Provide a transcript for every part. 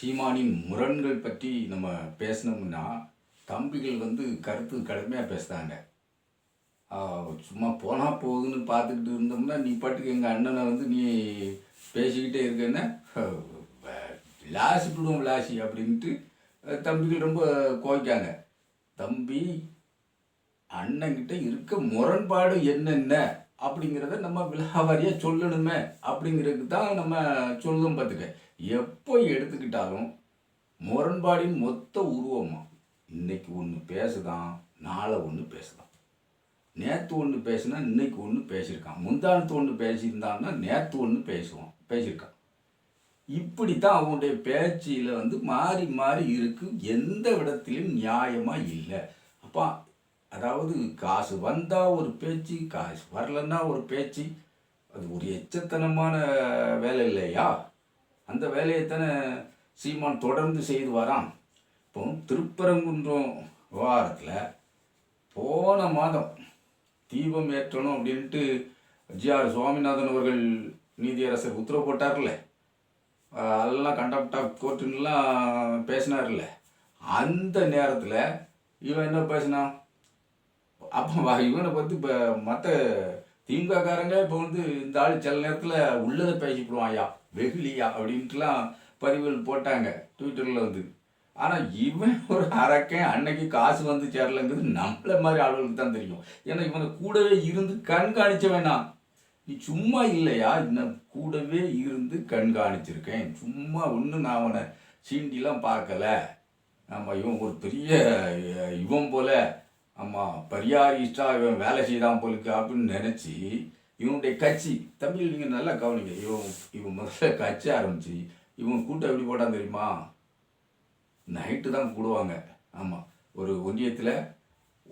சீமானின் முரண்கள் பற்றி நம்ம பேசினோம்னா தம்பிகள் வந்து கருத்து கடுமையாக பேசுகிறாங்க சும்மா போனால் போகுதுன்னு பார்த்துக்கிட்டு இருந்தோம்னா நீ பாட்டுக்கு எங்கள் அண்ணனை வந்து நீ பேசிக்கிட்டே இருக்கேன்னா லாசி விடுவோம் லாசி அப்படின்ட்டு தம்பிகள் ரொம்ப கோய்க்காங்க தம்பி அண்ணங்கிட்ட இருக்க முரண்பாடு என்னென்ன அப்படிங்கிறத நம்ம விழாவாரியாக சொல்லணுமே அப்படிங்கிறதுக்கு தான் நம்ம சொல்லுவோம் பார்த்துக்க. எப்போ எடுத்துக்கிட்டாலும் முரண்பாடின் மொத்த உருவமாக இன்னைக்கு ஒன்று பேசுதான் நாளை ஒன்று பேசுதான். நேற்று ஒன்று பேசினா இன்னைக்கு ஒன்று பேசியிருக்கான். முந்தானத்து ஒன்று பேசியிருந்தான்னா நேற்று ஒன்று பேசுவான் பேசியிருக்கான். இப்படி தான் அவனுடைய பேச்சில் வந்து மாறி மாறி இருக்கு. எந்த விடத்திலும் நியாயமாக இல்லை. அப்பா அதாவது காசு வந்தால் ஒரு பேச்சு காசு வரலன்னா ஒரு பேச்சு அது ஒரு எச்சத்தனமான வேலை இல்லையா? அந்த வேலையைத்தானே சீமான் தொடர்ந்து செய்து வரான். இப்போ திருப்பரங்குன்றம் விவகாரத்தில் போன மாதம் தீபம் ஏற்றணும் அப்படின்ட்டு ஜிஆர் சுவாமிநாதன் அவர்கள் நீதியரசர் உத்தரவு போட்டார்ல. அதெல்லாம் கண்டப்ட் ஆஃப் கோர்ட்டுன்னெலாம் பேசினார்ல. அந்த நேரத்தில் இவன் என்ன பேசினான்? அப்போ இவனை பற்றி இப்போ மற்ற திமுககாரங்க இப்போ வந்து இந்த ஆள் சில நேரத்தில் உள்ளதை பேசிப்படுவாயா வெகுலியா அப்படின்ட்டுலாம் பதிவுகள் போட்டாங்க ட்விட்டரில் வந்து. ஆனால் இவன் ஒரு அரக்கன் அன்னைக்கு காசு வந்து சேரலங்கிறது நம்மள மாதிரி ஆளுகளுக்கு தான் தெரியும். ஏன்னா இவனை கூடவே இருந்து கண்காணிச்ச வேணாம். நீ சும்மா இல்லையா? நான் கூடவே இருந்து கண்காணிச்சிருக்கேன். சும்மா ஒன்றும் நான் அவனை சீண்டிலாம் பார்க்கல. ஆமாம் இவன் ஒரு பெரிய இவன் போல ஆமாம் இஷ்டா இவன் வேலை செய்தான் போலுக்கு அப்படின்னு நினச்சி இவனுடைய கட்சி தமிழ் நீங்கள் நல்லா கவனிங்க. இவன் இவன் முதல்ல கட்சி ஆரம்பிச்சு இவன் கூட்டம் எப்படி போட்டான் தெரியுமா? நைட்டு தான் கூடுவாங்க. ஆமாம் ஒரு ஒன்றியத்தில்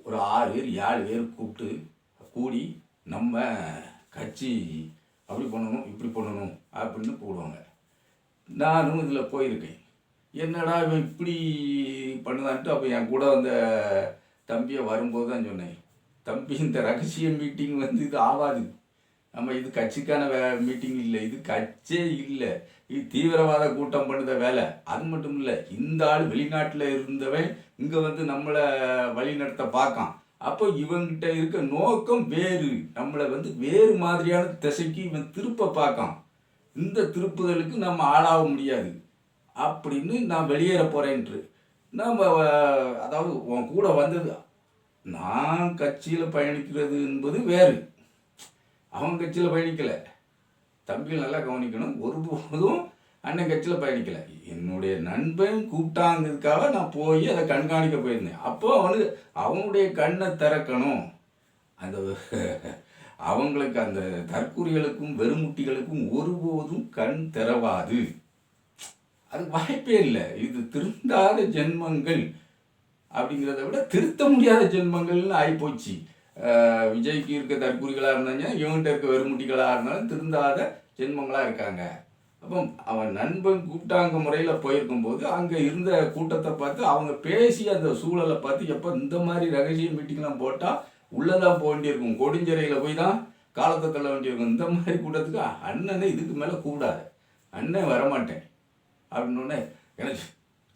ஒரு ஆறு பேர் ஏழு பேர் கூப்பிட்டு கூடி நம்ம கட்சி அப்படி பண்ணணும் இப்படி பண்ணணும் அப்படின்னு போடுவாங்க. நானும் இதில் போயிருக்கேன். என்னடா இவன் இப்படி பண்ணுதான்ட்டு அப்போ என் கூட அந்த தம்பியை வரும்போது தான் சொன்னேன் தம்பி இந்த ரகசிய மீட்டிங் வந்து இது ஆகாது நம்ம இது கட்சிக்கான வே மீட்டிங் இல்லை. இது கட்சியே இல்லை. இது தீவிரவாத கூட்டம் பண்ணுத வேலை. அது மட்டும் இல்லை இந்த ஆள் வெளிநாட்டில் இருந்தவன் இங்கே வந்து நம்மளை வழிநடத்த பார்க்கான். அப்போ இவங்கிட்ட இருக்க நோக்கம் வேறு. நம்மளை வந்து வேறு மாதிரியான திசைக்கு இவன் திருப்ப பார்க்கான். இந்த திருப்புதலுக்கு நம்ம ஆளாக முடியாது. அப்படின்னு நான் வெளியேற போகிறேன்ட்டு நம்ம அதாவது உன் கூட வந்தது நான் கட்சியில் பயணிக்கிறது என்பது வேறு. அவன் கட்சியில் பயணிக்கலை. தம்பிகள் நல்லா கவனிக்கணும். ஒருபோதும் அண்ணன் கட்சியில் பயணிக்கலை. என்னுடைய நண்பன் கூப்பிட்டாங்கிறதுக்காக நான் போய் அதை கண்காணிக்க போயிருந்தேன். அப்போ அவனுக்கு அவனுடைய கண்ணை திறக்கணும். அந்த அவங்களுக்கு அந்த தற்கூறிகளுக்கும் வெறுமுட்டிகளுக்கும் ஒருபோதும் கண் திறவாது. அது வாய்ப்பே இல்லை. இது திருந்தாத ஜென்மங்கள் அப்படிங்கிறத விட திருத்த முடியாத ஜென்மங்கள்னு ஆகிப்போச்சு விஜய்க்கு இருக்க தற்குறிகளாக இருந்தாங்க இவன்கிட்ட இருக்க வெறுமுட்டிகளாக இருந்தாலும் திருந்தாத ஜென்மங்களாக இருக்காங்க. அப்போ அவன் நண்பன் கூப்பிட்டாங்க முறையில் போயிருக்கும்போது அங்கே இருந்த கூட்டத்தை பார்த்து அவங்க பேசி அந்த சூழலை பார்த்து எப்போ இந்த மாதிரி ரகசிய மீட்டிங்லாம் போட்டால் உள்ளதான் போக வேண்டியிருக்கும். கொடுஞ்சரையில் போய் தான் காலத்தை தள்ள வேண்டியிருக்கும். இந்த மாதிரி கூட்டத்துக்கு அண்ணனை இதுக்கு மேலே கூடாது அண்ணன் வரமாட்டேன். அப்படின்னோடனே எனக்கு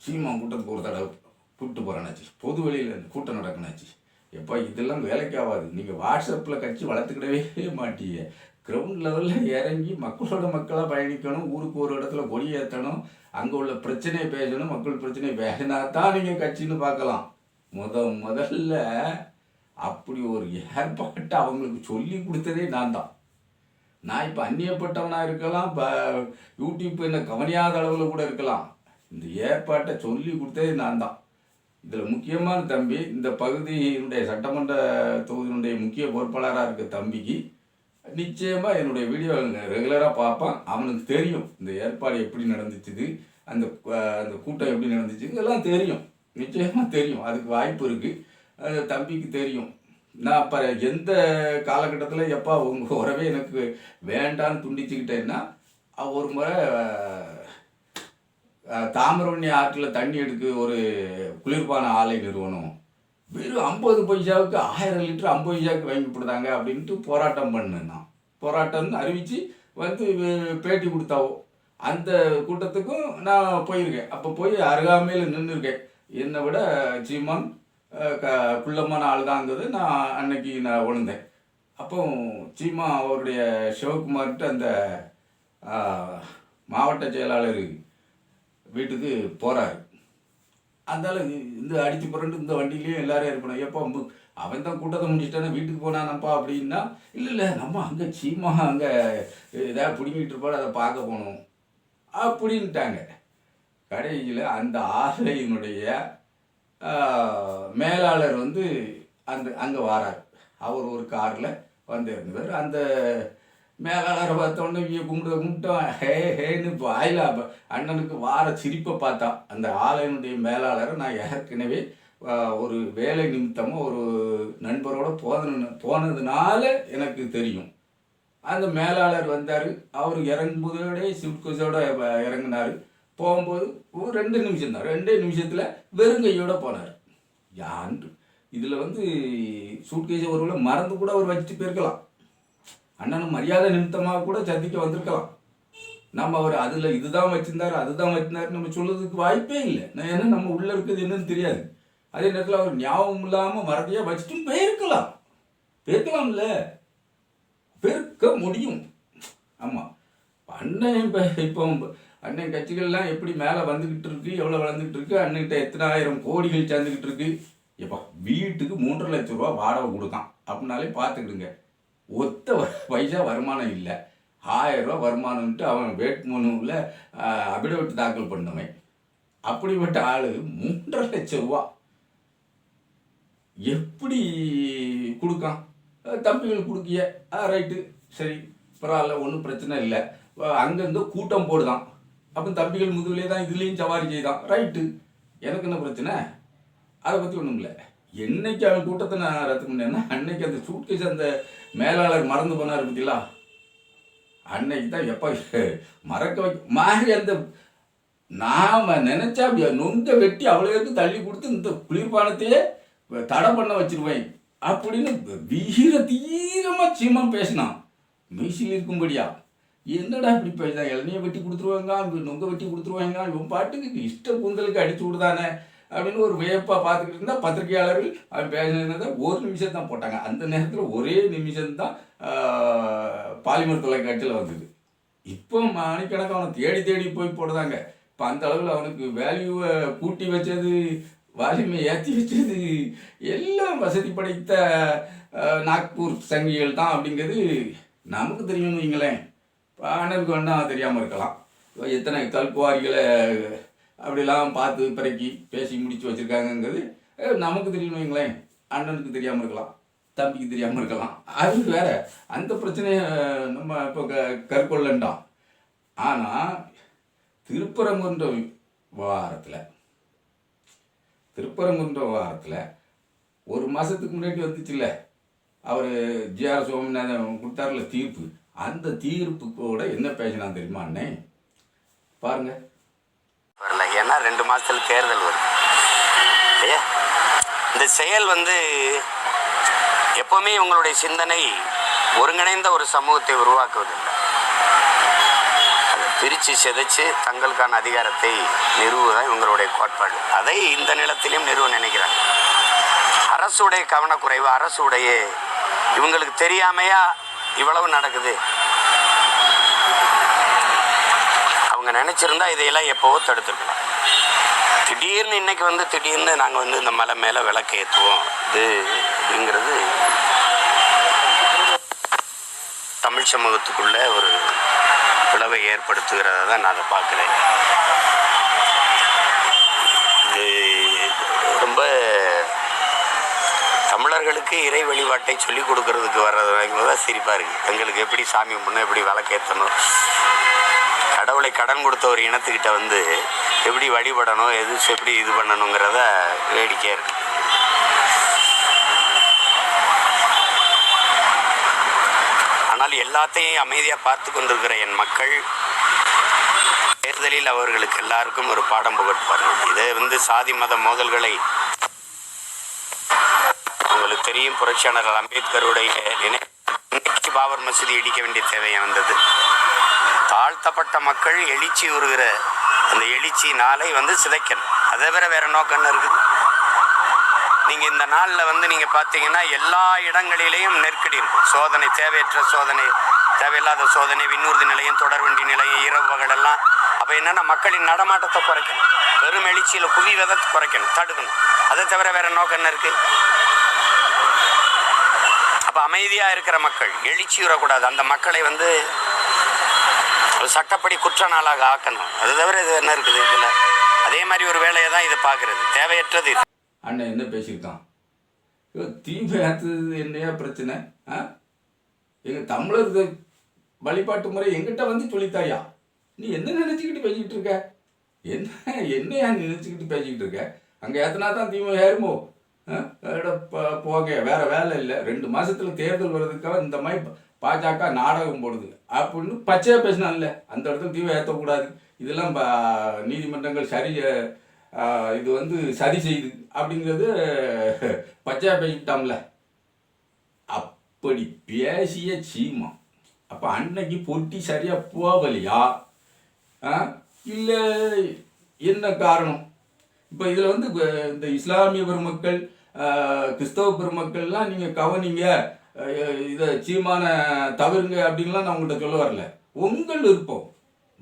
சீமா கூட்டத்துக்கு ஒரு தடவை கூப்பிட்டு போகிறேனாச்சு பொது வெளியில் கூட்டம் நடக்கணாச்சு எப்பா இதெல்லாம் வேலைக்கு ஆகாது. நீங்கள் வாட்ஸ்அப்பில் கட்சி வளர்த்துக்கிடவே மாட்டீங்க. கிரவுண்ட் லெவலில் இறங்கி மக்களோட மக்களாக பயணிக்கணும். ஊருக்கு ஒரு இடத்துல கொடி ஏற்றணும் அங்கே உள்ள பிரச்சனையை பேசணும். மக்கள் பிரச்சனையை பேசினா தான் நீங்கள் கட்சின்னு பார்க்கலாம். முத முதல்ல அப்படி ஒரு ஏற்பாட்டை அவங்களுக்கு சொல்லி கொடுத்ததே நான் தான். நான் இப்போ அந்நியப்பட்டவனாக இருக்கலாம் இப்போ யூடியூப் என்ன கவனியாத அளவில் கூட இருக்கலாம். இந்த ஏற்பாட்டை சொல்லி கொடுத்தே நான் தான் இதில் முக்கியமான தம்பி இந்த பகுதியினுடைய சட்டமன்ற தொகுதியினுடைய முக்கிய பொறுப்பாளராக இருக்க தம்பிக்கு நிச்சயமாக என்னுடைய வீடியோ ரெகுலராக பார்ப்பான். அவனுக்கு தெரியும் இந்த ஏற்பாடு எப்படி நடந்துச்சுது அந்த அந்த கூட்டம் எப்படி நடந்துச்சு இதெல்லாம் தெரியும். நிச்சயமாக தெரியும். அதுக்கு வாய்ப்பு இருக்குது தம்பிக்கு தெரியும். நான் அப்போ எந்த காலகட்டத்தில் எப்போ உங்கள் உறவே எனக்கு வேண்டான்னு துண்டிச்சுக்கிட்டேன்னா ஒரு முறை தாமிரவண்ணி ஆற்றில் தண்ணி எடுக்க ஒரு குளிர்பான ஆலை நிறுவனம். வெறும் ஐம்பது பைசாவுக்கு ஆயிரம் லிட்டர் ஐம்பது பைசாவுக்கு வாங்கி கொடுத்தாங்க அப்படின்ட்டு போராட்டம் பண்ணேன் போராட்டம்னு அறிவித்து வந்து பேட்டி கொடுத்தாவோ. அந்த கூட்டத்துக்கும் நான் போயிருக்கேன். அப்போ போய் அருகாமையில் நின்றுருக்கேன் என்னை விட சீமான் க குள்ளமான ஆள் இருந்தது. நான் அன்னைக்கு நான் விழுந்தேன் அப்போ சீமா அவருடைய சிவகுமார்கிட்ட அந்த மாவட்ட செயலாளர் வீட்டுக்கு போகிறாரு அதனால இந்த அடித்து புரண்டு இந்த வண்டியிலையும் எல்லாரும் இருக்கணும் எப்போ அவன் தான் கூட்டத்தை முடிச்சிட்டானே வீட்டுக்கு போனானப்பா அப்படின்னா இல்லை இல்லை நம்ம அங்கே சீமா அங்கே ஏதாவது பிடிங்கிட்டு இருப்பாடு அதை பார்க்க போகணும் அப்படின்ட்டாங்க. கடைசியில் அந்த ஆசையினுடைய மேலாளர் வந்து அந்த அங்கே வாரார். அவர் ஒரு காரில் வந்து இருந்தவர் அந்த மேலாளரை பார்த்தோன்னே இவங்க கும்பிட கும்பிட்டோம் ஹே ஹேன்னு வாயில அண்ணனுக்கு வார சிரிப்பை பார்த்தா அந்த ஆலையினுடைய மேலாளரை நான் ஏற்கனவே ஒரு வேலை நிமித்தமாக ஒரு நண்பரோட போன போனதுனால எனக்கு தெரியும். அந்த மேலாளர் வந்தார். அவர் இறங்கும்போதோடய சிப்கோஸோட இறங்கினார். போகும்போது ஒரு ரெண்டு நிமிஷம் தான். ரெண்டே நிமிஷத்தில் வெறுங்கையோடு போனார். யாண்டு? இதில் வந்து சூட்கேஸை ஒருவேளை மறந்து கூட அவர் வச்சுட்டு போயிருக்கலாம். அண்ணனும் மரியாதை நிமித்தமாக கூட சந்திக்க வந்திருக்கலாம். நம்ம அவர் அதில் இதுதான் வச்சிருந்தார் அதுதான் வச்சிருந்தார் நம்ம சொல்கிறதுக்கு வாய்ப்பே இல்லை. நான் ஏன்னா நம்ம உள்ளே இருக்குது என்னன்னு தெரியாது. அதே நேரத்தில் அவர் ஞாபகம் இல்லாமல் மறதியாக வச்சுட்டும் போயிருக்கலாம். போயிருக்கலாம்ல. பெருக்க முடியும். ஆமாம் அண்ணன் இப்போ இப்போ அண்ணன் கட்சிகள்லாம் எப்படி மேலே வந்துக்கிட்டு இருக்கு எவ்வளோ வளர்ந்துக்கிட்டு இருக்கு அண்ணன்கிட்ட எத்தனை ஆயிரம் கோடிகள் சேர்ந்துக்கிட்டு இருக்கு? எப்பா வீட்டுக்கு மூன்றரை லட்சம் ரூபா வாடகை கொடுக்கான். அப்படின்னாலே பார்த்துக்கிடுங்க. ஒத்த பைசா வருமானம் இல்லை. ஆயிரம் ரூபா வருமானம்ட்டு அவன் வேட்புமனுவில் அபிடவிட்டு தாக்கல் பண்ணவன். அப்படிப்பட்ட ஆள் மூன்றரை லட்சம் ரூபா. எப்படி கொடுக்கான்? தம்பிகள் கொடுக்கிய ஆ ரைட்டு. சரி பரவாயில்ல ஒன்றும் பிரச்சனை இல்லை. அங்கங்கே கூட்டம் போடுதான். அப்போ தம்பிகள் முதுகுலே தான் இதுலேயும் சவாரி செய்தான் ரைட்டு எனக்கு என்ன பிரச்சனை? அதை பற்றி ஒன்றும் இல்லை. என்னைக்கு அவன் கூட்டத்தை நான் ரத்து பண்ணேன்னா அன்னைக்கு அந்த சூட்கேஸ் அந்த மேலாளர் மறந்து போனார் பற்றிலா அன்னைக்கு தான் எப்போ மறக்க வைக்க மாறி அந்த நாம் நினச்சா அப்படி நொங்க வெட்டி அவ்வளோக்கு தள்ளி கொடுத்து இந்த குளிர்பானத்தையே தடை பண்ண வச்சிருவேன் அப்படின்னு வீர தீரமாக சீமம் பேசினான். மீசில் இருக்கும்படியா? என்னடா இப்படி பேசுதா இளநியை வெட்டி கொடுத்துருவாங்க நொங்க வெட்டி கொடுத்துருவாங்க இவன் பாட்டுக்கு இஷ்ட கூந்தலுக்கு அடிச்சு விடுதானே? அப்படின்னு ஒரு வியப்பா பார்த்துக்கிட்டு இருந்தா பத்திரிகையாளர்கள் அவன் பேசினதை ஒரு நிமிஷம் தான் போட்டாங்க. அந்த நேரத்தில் ஒரே நிமிஷம் தான் பாலிமர் தொலைக்காட்சியில் வந்தது. இப்போ மணிக்கணக்கு அவனை தேடி தேடி போய் போடுதாங்க இப்போ அந்த அளவில் அவனுக்கு வேல்யூவை கூட்டி வச்சது வால்யூமை ஏற்றி வச்சது எல்லாம் வசதி படைத்த நாக்பூர் சங்கிகள் தான் அப்படிங்கிறது நமக்கு தெரியும்னு வைங்களேன். அண்ணனுக்கு வேணால் தெரியாமல் இருக்கலாம். எத்தனை கல்குவாரிகளை அப்படிலாம் பார்த்து பிறக்கி பேசி முடித்து வச்சுருக்காங்கங்கிறது நமக்கு தெரியும்னு வைங்களேன். அண்ணனுக்கு தெரியாமல் இருக்கலாம். தம்பிக்கு தெரியாமல் இருக்கலாம். அது வேற. அந்த பிரச்சனையை நம்ம இப்போ க கற்கொள்ளண்டாம். ஆனால் திருப்பரங்குன்ற வாரத்தில் திருப்பரங்குன்ற வாரத்தில் ஒரு மாதத்துக்கு முன்னாடி வந்துச்சுல்ல? அவர் ஜிஆர் சோமநாதன் கொடுத்தாருல தீர்ப்பு. அந்த தீர்ப்பு கூட என்ன பேசினான் தெரியுமா அண்ணே? பாருங்க. வரல ஏன்னா ரெண்டு மாசத்துல தேர்தல் வருது இல்லையா? இந்த செயல் வந்து எப்பவுமே இவங்களுடைய சிந்தனை ஒருங்கிணைந்த ஒரு சமூகத்தை உருவாக்குவதில்லை. அதை பிரித்து சிதைச்சு தங்களுக்கான அதிகாரத்தை நிறுவுதான் இவங்களுடைய கோட்பாடு. அதை இந்த நிலத்திலையும் நிறுவ நினைக்கிறாங்க. அரசுடைய கவனக்குறைவு அரசுடைய இவங்களுக்கு தெரியாமையா இவ்வளவு நடக்குது. அவங்க நினைச்சிருந்தா இதையெல்லாம் எப்போவோ தடுத்துருக்கலாம். திடீர்னு இன்னைக்கு வந்து திடீர்னு நாங்கள் வந்து இந்த மலை மேலே விளக்கு ஏற்றுவோம் இது அப்படிங்கிறது தமிழ் சமூகத்துக்குள்ள ஒரு பிளவை ஏற்படுத்துகிறத தான் நான் அதை பார்க்குறேன். இது ரொம்ப தமிழர்களுக்கு இறை வழிபாட்டை சொல்லிக் கொடுக்கறதுக்கு வர்றது வரைக்கும் தான் சிரிப்பாக இருக்குது எங்களுக்கு எப்படி சாமி முன்னே எப்படி விளக்கேற்றணும்? கடவுளை கடன் கொடுத்த ஒரு இனத்துக்கிட்ட வந்து எப்படி வழிபடணும் எது எப்படி இது பண்ணணுங்கிறத வேடிக்கையாக இருக்குது ஆனால் எல்லாத்தையும் அமைதியாக பார்த்து கொண்டிருக்கிற என் மக்கள் தேர்தலில் அவர்களுக்கு எல்லாருக்கும் ஒரு பாடம் புகட்டுவார்கள். இதை வந்து சாதி மத மோதல்களை உங்களுக்கு தெரியும் புரட்சியாளர் அம்பேத்கருடைய நினை இன்னைக்கு பாபர் மசூதி இடிக்க வேண்டிய தேவை வந்தது? தாழ்த்தப்பட்ட மக்கள் எழுச்சி உருகிற அந்த எழுச்சி நாளை வந்து சிதைக்கணும். அதை தவிர வேற நோக்கம் இருக்குது? நீங்கள் இந்த நாளில் வந்து நீங்கள் பார்த்தீங்கன்னா எல்லா இடங்களிலேயும் நெருக்கடி இருக்கும். சோதனை தேவையற்ற சோதனை தேவையில்லாத சோதனை விண்ணூர்தி நிலையம் தொடர்வண்டி நிலையம் இரவு பகல் எல்லாம். அப்போ என்னன்னா மக்களின் நடமாட்டத்தை குறைக்கணும். வெறும் எழுச்சியில் குவி விதத்தை குறைக்கணும் தடுக்கணும். அதை தவிர வேற நோக்கம் என்ன இருக்குது அப்போ அமைதியாக இருக்கிற மக்கள் எழுச்சி விடக்கூடாது அந்த மக்களை வந்து ஒரு சட்டப்படி குற்ற நாளாக ஆக்கணும். அது தவிர இது என்ன இருக்குது இதில்? அதே மாதிரி ஒரு வேலையை தான் இது பார்க்குறது. தேவையற்றது இது. அண்ணன் என்ன பேசியிருக்கான் ஐயோ, தீ பேத்துறது என்னையா பிரச்சனை? ஆ? எங்கள் தமிழர் இது வழிபாட்டு முறை எங்கிட்ட வந்து சொல்லித்தாயா? நீ என்ன நினச்சிக்கிட்டு பேசிக்கிட்டு இருக்க? என்ன என்னையா நினச்சிக்கிட்டு பேசிக்கிட்டு இருக்க? அங்கே ஏற்றினா தான் தீமை ஏறுமோ? போக வேறு வேற வேலை இல்லை. ரெண்டு மாசத்துல தேர்தல் வர்றதுக்காக இந்த மாதிரி பாஜக நாடகம் போடுது. அப்படின்னு பச்சையா பேசினான்ல அந்த இடத்துல தீவை ஏற்றக்கூடாது இதெல்லாம் ப- நீதிமன்றங்கள் சரி இது வந்து சரி செய்யுது அப்படிங்கிறது பச்சையா பேசிக்கிட்டாம்ல அப்படி பேசிய சீமா அப்போ அன்னைக்கு பொட்டி சரியா போகலையா? ஆ? இல்லை என்ன காரணம்? இப்போ இதில் வந்து இந்த இஸ்லாமிய பெருமக்கள் கிறிஸ்தவ பெருமக்கள்லாம் நீங்கள் கவனிங்க இதை சீமான தவிருங்க அப்படின்லாம் நான் உங்கள்கிட்ட சொல்ல வரல. உங்கள் விருப்பம்.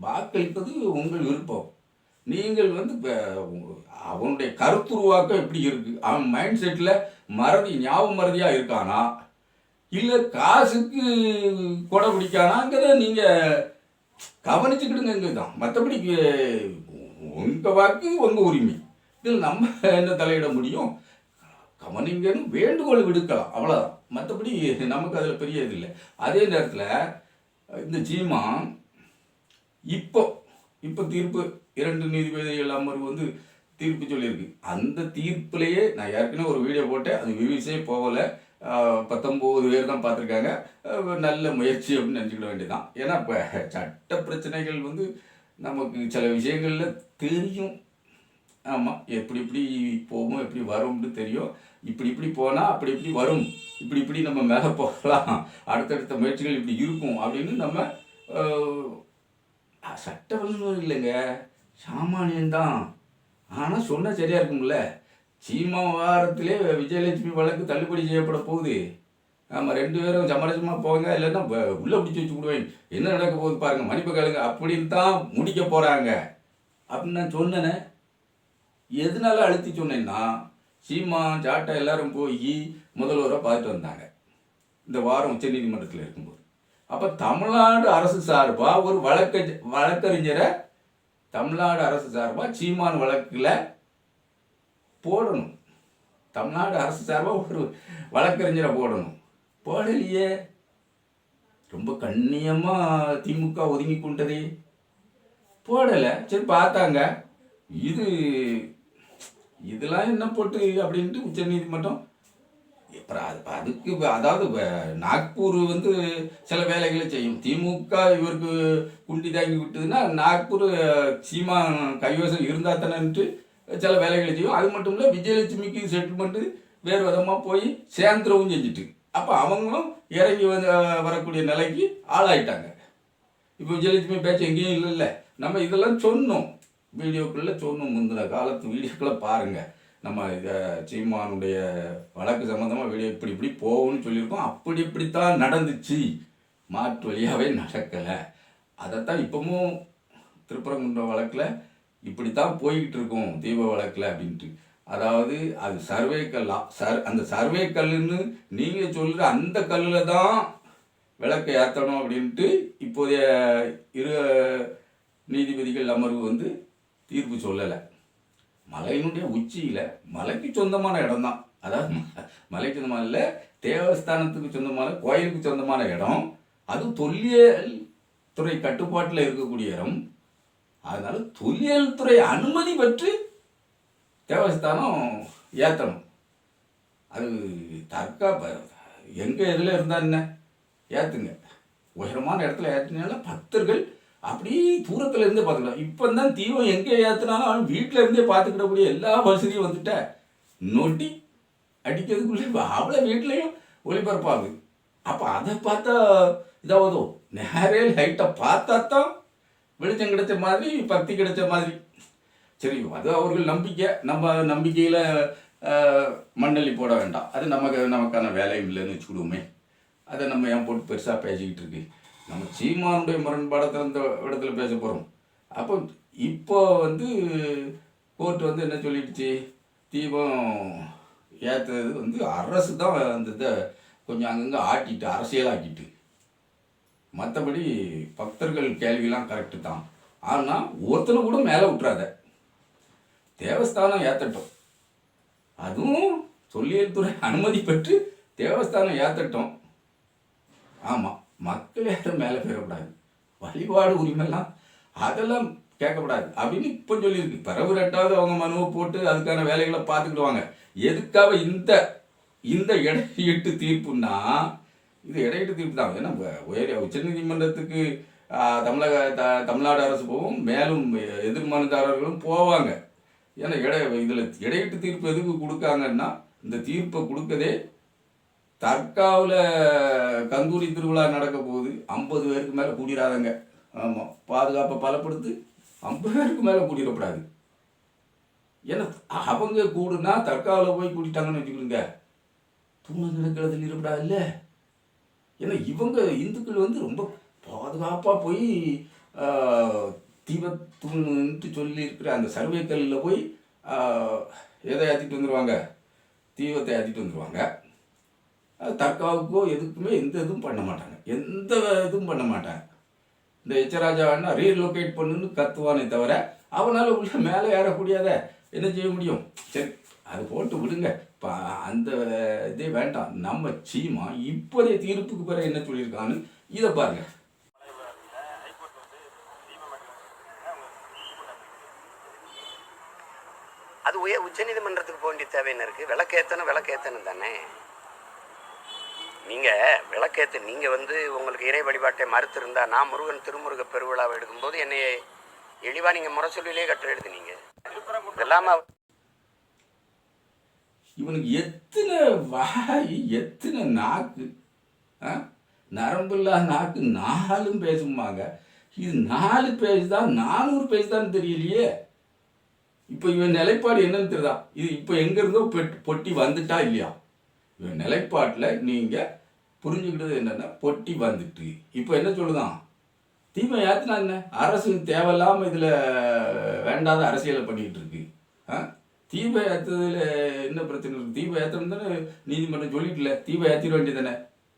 வாக்களிப்பது உங்கள் விருப்பம். நீங்கள் வந்து இப்ப உங்க- அவனுடைய கருத்துருவாக்கம் எப்படி இருக்கு? அவன் மைண்ட் செட்டில் மறதி ஞாபக மறதியாக இருக்கானா? இல்லை காசுக்கு கொடை பிடிக்கானாங்கிறத நீங்கள் கவனிச்சுக்கிடுங்க தான் மற்றபடி உங்கள் வாக்கு உங்கள் உரிமை. இதில் நம்ம என்ன தலையிட முடியும்? கவனிங்கன்னு வேண்டுகோள் விடுக்கலாம். அவ்வளோதான் மற்றபடி நமக்கு அதில் பெரிய இது இல்லை. அதே நேரத்தில் இந்த ஜீமா இப்போ இப்போ தீர்ப்பு இரண்டு நீதிபதிகள் அமர்வு வந்து தீர்ப்பு சொல்லியிருக்கு. அந்த தீர்ப்புலேயே நான் ஏற்கனவே ஒரு வீடியோ போட்டேன். அது வியூஸே போகலை. பத்தொம்போது பேர் தான் பார்த்துருக்காங்க. நல்ல முயற்சி அப்படின்னு நினச்சிக்கிட வேண்டியதான் ஏன்னா இப்போ சட்ட பிரச்சனைகள் வந்து நமக்கு சில விஷயங்களில் தெரியும். ஆமாம் எப்படி இப்படி போகும் எப்படி வரும்னு தெரியும். இப்படி இப்படி போனால் அப்படி இப்படி வரும். இப்படி இப்படி நம்ம மேலே போகலாம். அடுத்தடுத்த முயற்சிகள் இப்படி இருக்கும் அப்படின்னு நம்ம அஹ், சட்ட வல்லுநர் இல்லைங்க. சாமானியன்தான் ஆனால் சொன்னால் சரியாக இருக்கும்ல. சீமா வாரத்திலே விஜயலட்சுமி வழக்கு தள்ளுபடி செய்யப்பட போகுது. ஆமாம் ரெண்டு பேரும் சமரசமாக போங்க இல்லைன்னா உள்ளே பிடிச்சி வச்சு விடுவேன். என்ன நடக்க போகுது பாருங்கள் மன்னிப்பு கேளுங்க அப்படின்னு தான் முடிக்க போகிறாங்க அப்படின்னு நான் சொன்னேனே. எதனால அழுத்தி சொன்னேன்னா சீமா சாட்டை எல்லாரும் போய் முதல்வரை பார்த்துட்டு வந்தாங்க. இந்த வாரம் உச்சநீதிமன்றத்தில் இருக்கும்போது. அப்போ தமிழ்நாடு அரசு சார்பாக ஒரு வழக்க வழக்கறிஞரை தமிழ்நாடு அரசு சார்பாக சீமான் வழக்கில் போடணும். தமிழ்நாடு அரசு சார்பாக ஒரு வழக்கறிஞரை போடணும். போடலையே. ரொம்ப கண்ணியமாக திமுக ஒதுங்கி கொண்டதே. போடலை. சரி பார்த்தாங்க. இது இதெல்லாம் என்ன போட்டு அப்படின்ட்டு உச்சநீதிமன்றம் அப்புறம் அதுக்கு அதாவது நாக்பூர் வந்து சில வேலைகளை செய்யும். திமுக இவருக்கு குண்டி தாங்கி விட்டதுன்னா நாக்பூர் சீமா கைவசம் இருந்தா தானேன்ட்டு சில வேலைகளை செய்யும். அது மட்டும் இல்லை விஜயலட்சுமிக்கு செட்டில்மெண்ட்டு வேறு விதமாக போய் சேந்திரவும் செஞ்சுட்டு. அப்போ அவங்களும் இறங்கி வந்து வரக்கூடிய நிலைக்கு ஆளாயிட்டாங்க. இப்போ விஜயலட்சுமி பேச்சு எங்கேயும் இல்லைல்ல. நம்ம இதெல்லாம் சொன்னோம். வீடியோக்குள்ளே சொன்னோம் முந்தின காலத்து வீடியோக்குள்ளே பாருங்கள் நம்ம இதை சீமானுடைய வழக்கு சம்மந்தமாக வீடியோ இப்படி இப்படி போகும்னு சொல்லியிருக்கோம். அப்படி இப்படித்தான் நடந்துச்சு. மாற்று வழியாகவே நடக்கலை. அதைத்தான் இப்போவும் திருப்பரங்குன்ற வழக்கில் இப்படித்தான் போய்கிட்டு இருக்கோம் தீப வழக்கில் அப்படின்ட்டு. அதாவது அது சர்வே கல்லா சர் அந்த சர்வே கல்லுன்னு நீங்கள் சொல்கிற அந்த கல்லில் தான் விளக்கை ஏற்றணும் அப்படின்ட்டு இப்போதைய இரு நீதிபதிகள் அமர்வு வந்து தீர்ப்பு சொல்லலை. மலையினுடைய உச்சியில் மலைக்கு சொந்தமான இடம் தான் அதாவது மலைக்கு சொந்தமான இல்லை தேவஸ்தானத்துக்கு சொந்தமான கோயிலுக்கு சொந்தமான இடம். அது தொல்லியல் துறை கட்டுப்பாட்டில் இருக்கக்கூடிய இடம். அதனால தொல்லியல் துறை அனுமதி பெற்று தேவஸ்தானம் ஏற்றணும் அது தற்காப்பு எங்கள் இதில் இருந்தால் என்ன? ஏற்றுங்க உயரமான இடத்துல ஏற்றினால பக்தர்கள் அப்படி தூரத்துல இருந்தே பார்த்துக்கலாம். இப்போ தான் தீபம் எங்கே ஏற்றுனாலும் அவன் வீட்டில் இருந்தே பார்த்துக்கிடக்கூடிய எல்லா வசதியும் வந்துட்ட நொட்டி அடிக்கிறதுக்குள்ளே அவ்வளோ வீட்லேயும் ஒளிபரப்பாகுது. அப்போ அதை பார்த்தா இதாவதோ நேரே லைட்டை பார்த்தா தான் வெளிச்சம் கிடைச்ச மாதிரி பக்தி கிடைச்ச மாதிரி. சரி அது அவர்கள் நம்பிக்கை. நம்ம நம்பிக்கையில் மண்ணள்ளி போட வேண்டாம். அது நமக்கு நமக்கான வேலையும் இல்லைன்னு வச்சுக்கிடுவோமே. அதை நம்ம ஏன் போட்டு பெருசாக பேசிக்கிட்டு இருக்கு? நம்ம சீமானுடைய முரண்பாடத்தை அந்த இடத்துல பேச போகிறோம் அப்போ இப்போ வந்து கோர்ட் வந்து என்ன சொல்லிடுச்சு? தீபம் ஏற்றுறது வந்து அரசு தான் அந்த இதை கொஞ்சம் அங்கங்கே ஆட்டிட்டு அரசியலாக்கிட்டு மற்றபடி பக்தர்கள் கேள்விலாம் கரெக்டு தான். ஆனால் ஒருத்தனை கூட மேலே விட்றாத தேவஸ்தானம் ஏற்றட்டும் அதுவும் தொல்லியல் துறை அனுமதி பெற்று தேவஸ்தானம் ஏற்றட்டும் ஆமாம் மக்கள் யாரும் மேலே பெறக்கூடாது. வழிபாடு உரிமைலாம் அதெல்லாம் கேட்கக்கூடாது. அப்படின்னு இப்போ சொல்லியிருக்கு. பிறகு ரெண்டாவது அவங்க மனுவை போட்டு அதுக்கான வேலைகளை பார்த்துக்கிடுவாங்க. எதுக்காக இந்த இந்த இடையீட்டு தீர்ப்புன்னா இது இடையீட்டு தீர்ப்பு தான். ஏன்னா உயர் உச்சநீதிமன்றத்துக்கு தமிழக த தமிழ்நாடு அரசு போகும் மேலும் எதிர் மனுதாரர்களும் போவாங்க. ஏன்னா இடை இதில் இடையீட்டு தீர்ப்பு எதுக்கு கொடுக்காங்கன்னா இந்த தீர்ப்பை கொடுக்கதே தற்காவில் கந்தூரி திருவிழா நடக்க போகுது. ஐம்பது பேருக்கு மேலே கூடிடாதங்க ஆமாம் பாதுகாப்பை பலப்படுத்து ஐம்பது பேருக்கு மேலே கூடிடக்கூடாது. ஏன்னா அவங்க கூடுனா தற்காவில் போய் கூட்டிட்டாங்கன்னு வச்சுக்கிடுங்க தூணம் கிடக்கிறதுல இருக்கக்கூடாது இல்லை ஏன்னா இவங்க இந்துக்கள் வந்து ரொம்ப பாதுகாப்பாக போய் தீபத்தூண்ட்டு சொல்லி இருக்கிற அந்த சர்வேக்கல்லில் போய் எதை ஏற்றிட்டு வந்துடுவாங்க தீபத்தை ஏற்றிட்டு வந்துடுவாங்க அது எதுக்குமே எந்த இதுவும் பண்ண மாட்டாங்க. எந்த இதுவும் பண்ண மாட்டாங்க. இந்த எச்சராஜான்னா ரீலொகேட் பண்ணுன்னு கத்துவானே தவிர அவனால் உள்ள மேலே ஏறக்கூடியத என்ன செய்ய முடியும்? சரி அது போட்டு விடுங்க. இப்போ அந்த இதே வேண்டாம். நம்ம சீமா இப்போதைய தீர்ப்புக்கு பிறகு என்ன சொல்லியிருக்கான்னு இதை பாருங்க. அது உய உச்சநீதிமன்றத்துக்கு போக வேண்டிய தேவை என்ன இருக்கு? விளக்கேத்தணும் தானே? நீங்கள் விளக்கேத்து நீங்கள் வந்து உங்களுக்கு இறை வழிபாட்டை மறுத்திருந்தா நான் முருகன் திருமுருக பெருவிழாவை எடுக்கும்போது என்னை இழிவா நீங்கள் முரசொல்லிலே கட்டுரை எழுதுனீங்க. இதெல்லாம் இவனுக்கு எத்தனை வாய் எத்தனை நாக்கு ஆ? நரம்பில்லா நாக்கு நாலும் பேசுமாங்க இது நாலு பேஜ் தான் நானூறு பேஜ் தான் தெரியலையே. இப்போ இவன் நிலைப்பாடு என்னன்னு தெரியுதா? இது இப்போ எங்கேருந்தோ பெட் பொட்டி வந்துட்டா இல்லையா? இவன் நிலைப்பாட்டில் நீங்கள் புரிஞ்சுக்கிட்டது என்னென்னா பொட்டி வந்துட்டு. இப்போ என்ன சொல்லுதான் தீமை ஏத்துனா என்ன? அரசு தேவையில்லாமல் இதில் வேண்டாத அரசியலை பண்ணிக்கிட்டு இருக்கு. ஆ? தீபை ஏற்றதுல என்ன பிரச்சனை இருக்குது தீபை ஏற்றணும் தானே நீதிமன்றம் சொல்லிட்டுல தீபை ஏற்றிட வேண்டியதானே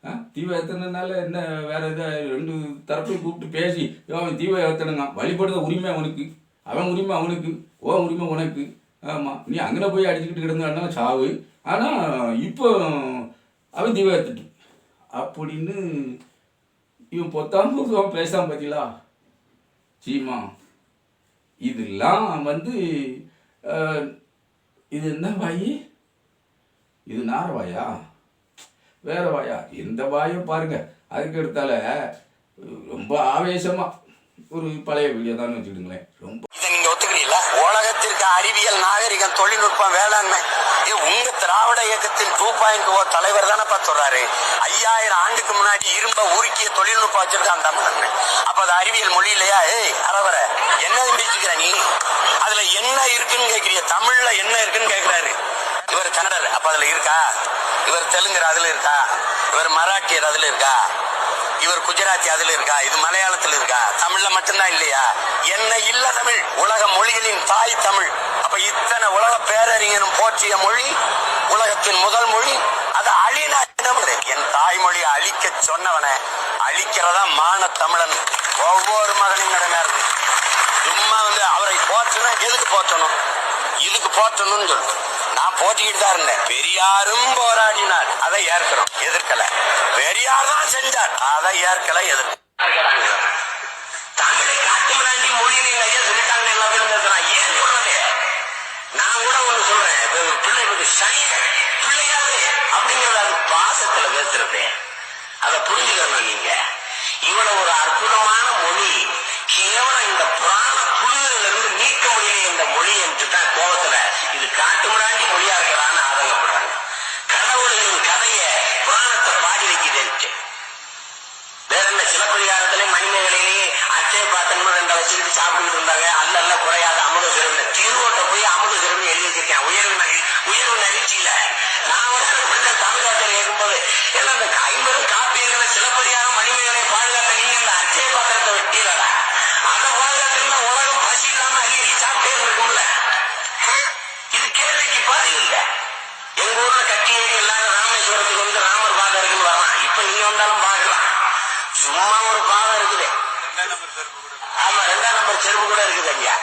ஆ? தீப ஏற்றினதுனால என்ன வேறு எதாவது ரெண்டு தரப்பையும் கூப்பிட்டு பேசி அவன் தீபை ஏற்றணுங்க வழிபடுற உரிமை அவனுக்கு. அவன் உரிமை அவனுக்கு ஓ உரிமை உனக்கு. ஆமாம் நீ அங்கே போய் அடிச்சுக்கிட்டு கிடந்தாலும் சாவு? ஆனால் இப்போ அவன் தீபை ஏற்றுட்டு அப்படின்னு இவன் பொத்தாம் பொதுவாக பேசாம பார்த்தீங்களா சீமா இதெல்லாம் வந்து இது என்ன வாயி? இது நார வாயா? வேற வாயா? எந்த வாயும் பாருங்க. அதுக்கு எடுத்தால ரொம்ப ஆவேசமாக ஒரு பழைய வீடியோ தான் வச்சுக்கிடுங்களேன். ரொம்ப நீங்க ஒத்துக்கிறீங்களா? உலகத்திற்கு அறிவியல் நாகரிகம் தொழில்நுட்பம் வேளாண்மை. இது உங்க திராவிட இயக்கத்தின் டூ பாயிண்ட் ஓ தலைவர் தானப்பா சொல்றாரு. ஐயாயிரம் ஆண்டுக்கு முன்னாடி இரும்ப உருக்கிய தொழில்நுட்பம் வச்சிருக்கான் தமிழன். அப்ப அது அறிவியல் மொழி இல்லையா? ஏய் அறவர என்ன பேசிக்கிற நீ? அதுல என்ன இருக்குன்னு கேக்குறிய? தமிழ்ல என்ன இருக்குன்னு கேக்குறாரு? இவர் கன்னடர் அப்ப அதுல இருக்கா? இவர் தெலுங்கர் அதுல இருக்கா? இவர் மராட்டியர் அதுல இருக்கா? இவர் குஜராத்தி அதுல இருக்கா? இது மலையாளத்தில் இருக்கா? தமிழ்ல மட்டும்தான் இல்லையா? என்ன இல்ல தமிழ் உலக மொழிகளின் தாய் தமிழ். அப்ப இத்தனை உலக பேரறிஞரும் போற்றிய மொழி உலகத்தின் முதல் மொழி அது அழினா என் தாய்மொழியை அழிக்க சொன்னவனை அழிக்கிறதா மான தமிழன். ஒவ்வொரு மகனின் கடமை இருக்கு. சும்மா வந்து அவரை போற்றணும் எதுக்கு போற்றணும்? இதுக்கு போற்றணும்னு சொல்லு. நான் போட்டிக்கிட்டு தான் இருந்தேன். பெரியாரும் போராடினார். அதை ஏற்கிறோம். எதிர்க்கல. பெரியார் தான் செஞ்சார். அதை ஏற்கல எதிர்க்க தமிழை காட்டு மிராண்டி மொழியில எங்க ஐயா சொல்லிட்டாங்க எல்லா பேரும் ஏன் சொல்லல நான் கூட ஒண்ணு சொல்றேன். இப்ப பிள்ளை வந்து அப்படிங்கறது அது பாசத்துல பேசுறது அதை புரிஞ்சுக்கணும் நீங்க. இவ்வளவு ஒரு அற்புதமான மொழி. கேவலம் இந்த புராண புழு இந்த சிலப்பதிகாரத்திலே மணிமேகலையிலேயே அச்சய பாத்திரமும் ரெண்டை வச்சுக்கிட்டு சாப்பிட்டுக்கிட்டு இருந்தாங்க. அல்ல அல்ல குறையாத அமுத சிறுவன். திருவோட்ட போய் அமுத சிறுவன் எழுதி வச்சிருக்கேன். உயர்வு நகை உயர்வு நகர்ச்சியில செருப்பு கூட இருக்குது ஐயா.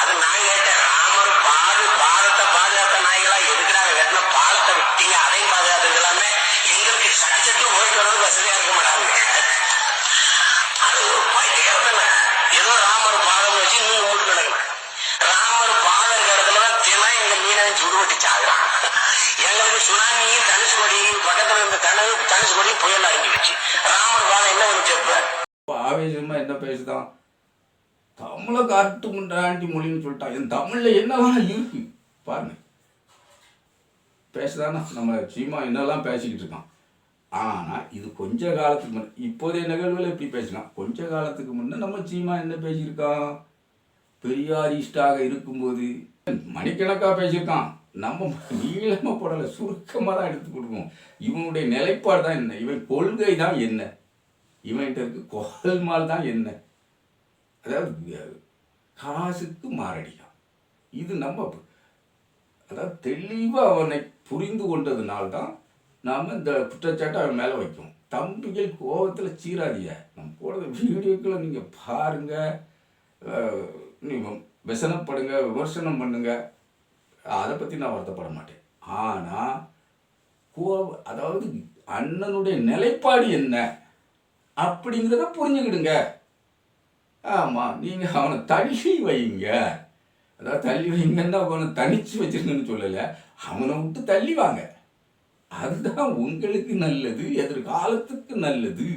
அது நான் கேட்டேன் ராமர் பாது பாதத்தை பாதுகாத்த நாய்களா எதுக்குறாங்க வெட்டின பாலத்தை விட்டீங்க? அதையும் பாதுகாத்துருக்கலாமே. எங்களுக்கு சட்டு சட்டு போயிட்டு வர்றது வசதியா இருக்க மாட்டாங்க. அது ஒரு பைத்தியம் ஏதோ ராமர் பாதம் வச்சு இன்னும் மூட்டு கிடக்கணும் ராமர் பாதம் இருக்கிற இடத்துல தினம் எங்க மீனவன் சுடுபட்டு சாகுறான். எங்களுக்கு சுனாமி தனுஷ்கோடி பக்கத்துல இருந்த தனு தனுஷ்கோடி புயல் அடங்கிடுச்சு ராமர் பாதம் என்ன வந்து செப்பு இப்போ என்ன பேசுதான்? தமிழை காட்டு முண்டாண்டி மொழின்னு சொல்லிட்டான் என் தமிழில் என்னெல்லாம் இருக்கு? பாருங்க. பேசுதானா நம்ம சீமா என்னெல்லாம் பேசிக்கிட்டு இருக்கான். ஆனால் இது கொஞ்ச காலத்துக்கு முன்ன இப்போதைய நிகழ்வில் எப்படி பேசலாம் கொஞ்ச காலத்துக்கு முன்னே நம்ம சீமா என்ன பேசியிருக்கான் பெரியாரிஸ்டாக இருக்கும்போது மணிக்கணக்காக பேசியிருக்கான். நம்ம நீளமாக போடலை சுருக்கமாக தான் எடுத்து கொடுக்கணும். இவனுடைய நிலைப்பாடு தான் என்ன? இவன் கொள்கை தான் என்ன? இவன்கிட்ட இருக்கு கோல்மால் தான் என்ன? அதாவது காசுக்கு மாரடிக்கும் இது நம்ம அதாவது தெளிவாக அவனை புரிந்து கொண்டதுனால்தான் நாம் இந்த குற்றச்சாட்டை அவன் மேலே வைக்கும் தம்பிகள் கோபத்தில் சீராதிய நம்ம போடுற வீடியோக்களை நீங்கள் பாருங்கள் நீங்கள் விசனப்படுங்க விமர்சனம் பண்ணுங்க. அதை பற்றி நான் வருத்தப்பட மாட்டேன். ஆனால் கோப அதாவது அண்ணனுடைய நிலைப்பாடு என்ன? அப்படிங்கிறத புரிஞ்சுக்கிடுங்க. ஆமாம் நீங்கள் அவனை தள்ளி வைங்க அதாவது தள்ளி வைங்கன்னா அவனை தனிச்சு வச்சிருங்கன்னு சொல்லலை. அவனை விட்டு தள்ளி வாங்க அதுதான் உங்களுக்கு நல்லது எதிர்காலத்துக்கு நல்லது.